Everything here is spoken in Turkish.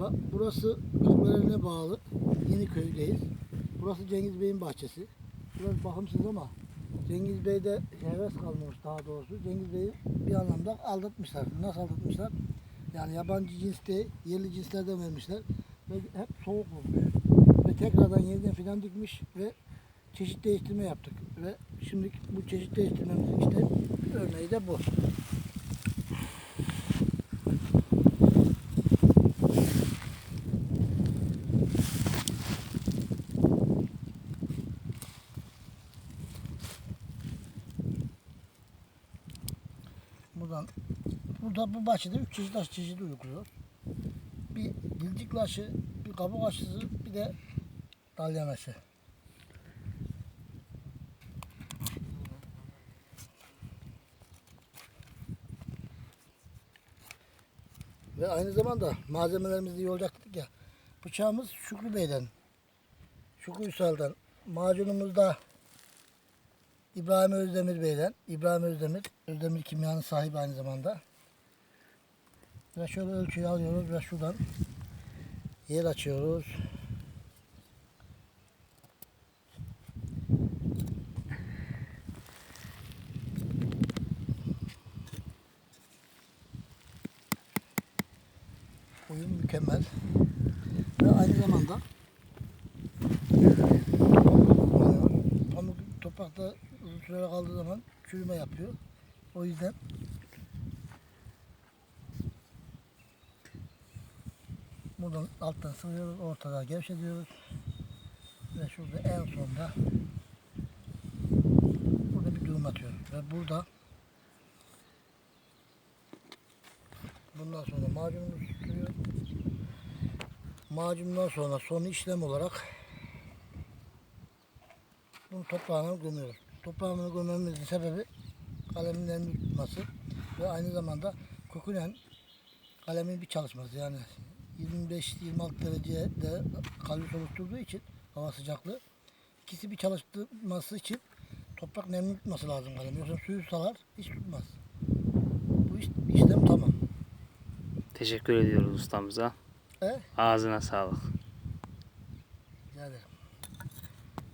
merhaba. Burası Kırklareli'ne bağlı Yeniköy'deyiz. Burası Cengiz Bey'in bahçesi. Biraz bakımsız ama Cengiz Bey'de heves kalmamış daha doğrusu. Cengiz Bey'i bir anlamda aldatmışlar. Nasıl aldatmışlar? Yani yabancı cins değil, yerli cinslerden vermişler. Ve hep soğuk olmuş. Ve tekrardan yeniden fidan dikmiş ve çeşit değiştirme yaptık. Ve şimdi bu çeşit değiştirmemizin işte örneği de bu. Buradan burada bu bahçede üç çeşit aşı çeşidi uyguluyor. Bir dilcikli aşı, bir kabuk aşısı, bir de dalyan aşı. Ve aynı zamanda malzemelerimiz iyi olacak dedik ya. Bıçağımız Şükrü Bey'den. Şükrü Ünsal'dan. Macunumuz da İbrahim Özdemir Bey'den. İbrahim Özdemir, Özdemir Kimya'nın sahibi aynı zamanda. Ve şöyle ölçüyü alıyoruz ve şuradan yer açıyoruz. Uyum mükemmel. Ve aynı zamanda toprakta uzun süre kaldığı zaman çürüme yapıyor. O yüzden buradan alttan sıvıyoruz, ortada gevşetiyoruz. Ve şurada en sonda burada bir düğüm atıyoruz. Ve burada bundan sonra macunumuzu sürüyor. Macundan sonra son işlem olarak bunu toprağına gömüyoruz. Toprağına gömmemizin sebebi kalemin nemli tutması ve aynı zamanda kokulen kalemin bir çalışması yani 25-26 derecede kalori oluşturduğu için hava sıcaklığı ikisi bir çalıştırması için toprak nemli tutması lazım kalem. Yoksa suyu salar hiç tutmaz. Bu iş, işlem tamam. Teşekkür ediyoruz ustamıza. E? Ağzına sağlık. Rica ederim.